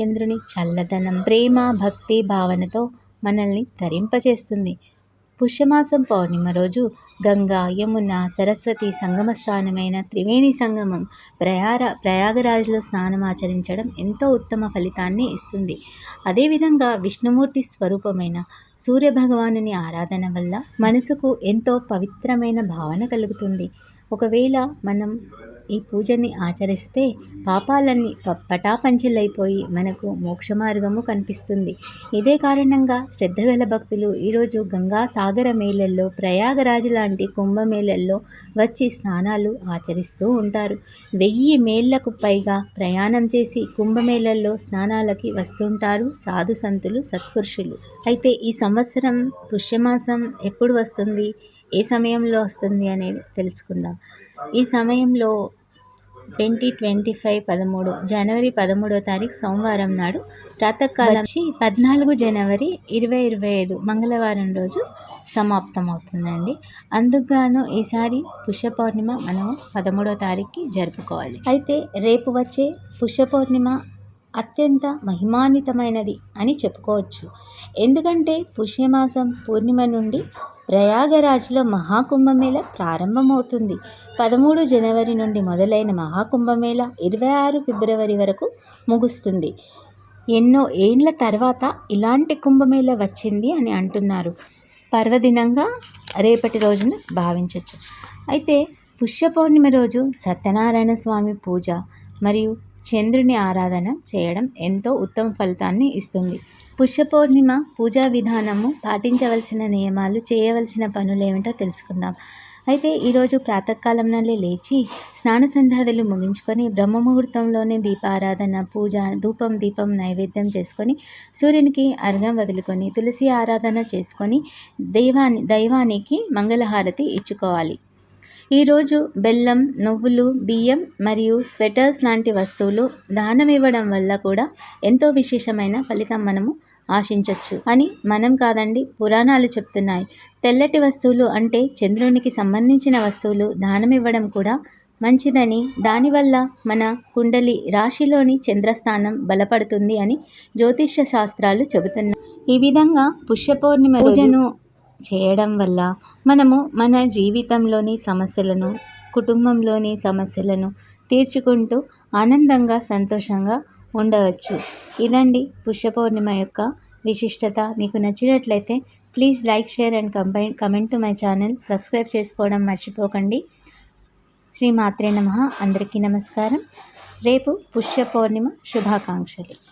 చంద్రుని చల్లదనం ప్రేమ భక్తి భావనతో మనల్ని తరింపచేస్తుంది పుష్యమాసం పౌర్ణిమ రోజు గంగా యమున సరస్వతి సంగమ స్థానమైన త్రివేణి సంగమం ప్రయార ప్రయాగరాజ్లో స్నానం ఆచరించడం ఎంతో ఉత్తమ ఫలితాన్ని ఇస్తుంది. అదేవిధంగా విష్ణుమూర్తి స్వరూపమైన సూర్యభగవానుని ఆరాధన వల్ల మనసుకు ఎంతో పవిత్రమైన భావన కలుగుతుంది. ఒకవేళ మనం ఈ పూజని ఆచరిస్తే పాపాలన్నీ ప పటాపంచలైపోయి మనకు మోక్ష మార్గము కనిపిస్తుంది. ఇదే కారణంగా శ్రద్ధ గల భక్తులు ఈరోజు గంగా సాగర మేళల్లో ప్రయాగరాజు లాంటి కుంభమేళల్లో వచ్చి స్నానాలు ఆచరిస్తూ ఉంటారు. వెయ్యి మేళ్ళకు పైగా ప్రయాణం చేసి కుంభమేళల్లో స్నానాలకి వస్తుంటారు సాధు సంతులు సత్పురుషులు. అయితే ఈ సంవత్సరం పుష్యమాసం ఎప్పుడు వస్తుంది? ఏ సమయంలో వస్తుంది అనేది తెలుసుకుందాం. ఈ సమయంలో ట్వంటీ ట్వంటీ ఫైవ్ పదమూడు జనవరి పదమూడో తారీఖు సోమవారం నాడు ప్రాతకాలం వచ్చి పద్నాలుగు జనవరి ఇరవై ఇరవై ఐదు మంగళవారం రోజు సమాప్తమవుతుందండి. అందుకుగాను ఈసారి పుష్య పౌర్ణిమ మనం పదమూడో తారీఖుకి జరుపుకోవాలి. అయితే రేపు వచ్చే పుష్య పౌర్ణిమ అత్యంత మహిమాన్వితమైనది అని చెప్పుకోవచ్చు. ఎందుకంటే పుష్యమాసం పూర్ణిమ నుండి ప్రయాగరాజ్లో మహాకుంభమేళ ప్రారంభమవుతుంది. పదమూడు జనవరి నుండి మొదలైన మహాకుంభమేళ ఇరవై ఆరు ఫిబ్రవరి వరకు ముగుస్తుంది. ఎన్నో ఏండ్ల తర్వాత ఇలాంటి కుంభమేళ వచ్చింది అని అంటున్నారు. పర్వదినంగా రేపటి రోజున భావించవచ్చు అయితే పుష్య పౌర్ణిమ రోజు సత్యనారాయణ స్వామి పూజ మరియు చంద్రుని ఆరాధన చేయడం ఎంతో ఉత్తమ ఫలితాన్ని ఇస్తుంది. పుష్య పౌర్ణిమ పూజా విధానము పాటించవలసిన నియమాలు చేయవలసిన పనులు ఏమిటో తెలుసుకుందాం. అయితే ఈరోజు ప్రాతకాలం నుండి లేచి స్నాన సంధ్యాదులు ముగించుకొని బ్రహ్మముహూర్తంలోనే దీపారాధన పూజ ధూపం దీపం నైవేద్యం చేసుకొని సూర్యునికి అర్ఘం వదులుకొని తులసి ఆరాధన చేసుకొని దైవాన్ని దైవానికి మంగళహారతి ఇచ్చుకోవాలి. ఈరోజు బెల్లం నువ్వులు బియ్యం మరియు స్వెటర్స్ లాంటి వస్తువులు దానం ఇవ్వడం వల్ల కూడా ఎంతో విశేషమైన ఫలితం మనము ఆశించవచ్చు అని మనం కాదండి పురాణాలు చెప్తున్నాయి. తెల్లటి వస్తువులు అంటే చంద్రునికి సంబంధించిన వస్తువులు దానం ఇవ్వడం కూడా మంచిదని. దానివల్ల మన కుండలి రాశిలోని చంద్రస్థానం బలపడుతుంది అని జ్యోతిష్య శాస్త్రాలు చెబుతున్నాయి. ఈ విధంగా పుష్య పౌర్ణిమ పూజను చేయడం వల్ల మనము మన జీవితంలోని సమస్యలను కుటుంబంలోని సమస్యలను తీర్చుకుంటూ ఆనందంగా సంతోషంగా ఉండవచ్చు. ఇదండి పుష్య పౌర్ణిమ యొక్క విశిష్టత. మీకు నచ్చినట్లయితే please like share and combine comment to my channel. Subscribe చేసుకోవడం మర్చిపోకండి. శ్రీ మాత్రే నమ. అందరికీ నమస్కారం. రేపు పుష్య పౌర్ణిమ శుభాకాంక్షలు.